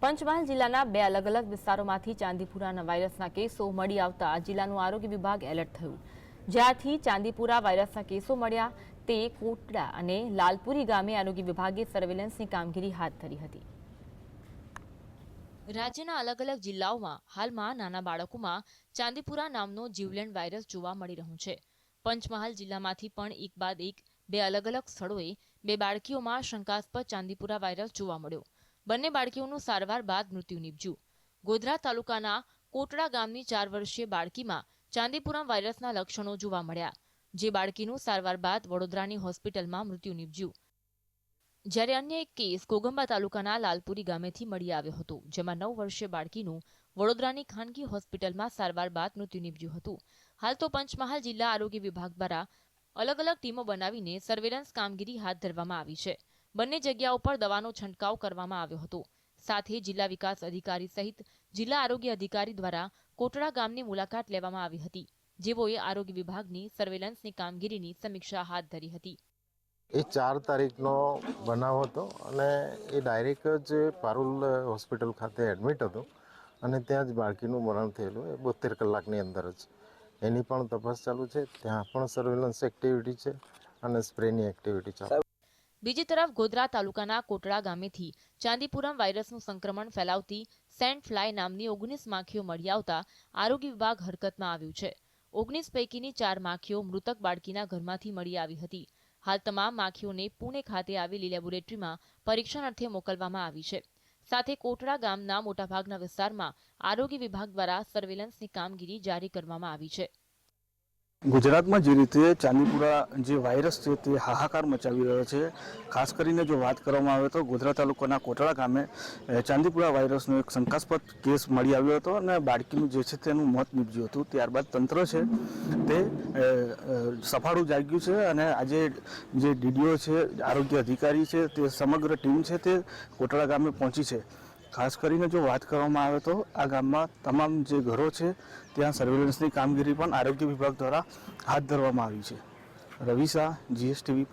પંચમહાલ જિલ્લાના બે અલગ અલગ વિસ્તારોમાંથી ચાંદીપુરાના વાયરસના કેસો મળી આવતા જિલ્લાનું આરોગ્ય વિભાગ એલર્ટ થયું. જ્યાંથી ચાંદીપુરા વાયરસના કેસો મળ્યા, તે કોટડા અને લાલપુરી ગામે આરોગ્ય વિભાગે સર્વેલન્સની કામગીરી હાથ ધરી હતી. રાજ્યના અલગ અલગ જિલ્લાઓમાં હાલમાં નાના બાળકોમાં ચાંદીપુરા નામનો જીવલેણ વાયરસ જોવા મળી રહ્યો છે. પંચમહાલ જિલ્લામાંથી પણ એક બાદ એક બે અલગ અલગ સ્થળોએ બે બાળકીઓમાં શંકાસ્પદ ચાંદીપુરા વાયરસ જોવા મળ્યો. બંને બાળકીઓનું સારવાર બાદ મૃત્યુ નીપજ્યું. ગોધરા તાલુકાના કોટડા ગામની ચાર વર્ષીય બાળકીમાં ચાંદીપુરા વાયરસના લક્ષણો જોવા મળ્યા, જે બાળકીનું સારવાર બાદ વડોદરાની હોસ્પિટલમાં મૃત્યુ નીપજ્યું. જ્યારે અન્ય એક કેસ કોગંબા તાલુકાના લાલપુરી ગામેથી મળી આવ્યો હતો, જેમાં નવ વર્ષીય બાળકીનું વડોદરાની ખાનગી હોસ્પિટલમાં સારવાર બાદ મૃત્યુ નીપજ્યું હતું. હાલ તો પંચમહાલ જિલ્લા આરોગ્ય વિભાગ દ્વારા અલગ અલગ ટીમો બનાવીને સર્વેલન્સ કામગીરી હાથ ધરવામાં આવી છે. બંને જગ્યાઓ પર દવાનો છંટકાવ કરવામાં આવ્યો હતો. સાથે જિલ્લા વિકાસ અધિકારી સહિત જિલ્લા આરોગ્ય અધિકારી દ્વારા કોટડા ગામની મુલાકાત લેવામાં આવી હતી, જેઓએ આરોગ્ય વિભાગની સર્વેલન્સની કામગીરીની સમીક્ષા હાથ ધરી હતી. એ ચાર તારીખનો બનાવ હતો અને એ ડાયરેક્ટ જ પારુલ હોસ્પિટલ ખાતે એડમિટ હતો અને ત્યાં જ બાળકીનું મરણ થયેલું, એ બોતેર કલાકની અંદર જ. એની પણ તપાસ ચાલુ છે, ત્યાં પણ સર્વેલન્સ એક્ટિવિટી છે અને સ્પ્રેની એક્ટિવિટી ચાલુ બીજી તરફ ગોધરા તાલુકાના કોટડા ગામેથી ચાંદીપુરમ વાયરસનું સંક્રમણ ફેલાવતી સેન્ટ ફ્લાય નામની ઓગણીસ માખીઓ મળી આવતા આરોગ્ય વિભાગ હરકતમાં આવ્યું છે. ઓગણીસ પૈકીની ચાર માખીઓ મૃતક બાળકીના ઘરમાંથી મળી આવી હતી. હાલ તમામ માખીઓને પુણે ખાતે આવેલી લેબોરેટરીમાં પરીક્ષણ અર્થે મોકલવામાં આવી છે. સાથે કોટડા ગામના મોટાભાગના વિસ્તારમાં આરોગ્ય વિભાગ દ્વારા સર્વેલન્સની કામગીરી જારી કરવામાં આવી છે. ગુજરાતમાં જે રીતે ચાંદીપુરા જે વાયરસ છે તે હાહાકાર મચાવી રહ્યો છે, ખાસ કરીને જો વાત કરવામાં આવે તો ગોધરા તાલુકાના કોટડા ગામે ચાંદીપુરા વાયરસનો એક શંકાસ્પદ કેસ મળી આવ્યો હતો અને બાળકીનું જે છે તેનું મોત નીપજ્યું હતું. ત્યારબાદ તંત્ર છે તે સફાળું જાગ્યું છે અને આજે જે ડીડીઓ છે, આરોગ્ય અધિકારી છે તે સમગ્ર ટીમ છે તે કોટડા ગામે પહોંચી છે. ખાસ કરીને જો વાત કરવામાં આવે તો આ ગામમાં તમામ જે ઘરો છે, ત્યાં સર્વેલન્સની કામગીરી પણ આરોગ્ય વિભાગ દ્વારા હાથ ધરવામાં આવી છે. રવિ શાહ જીએસટીવી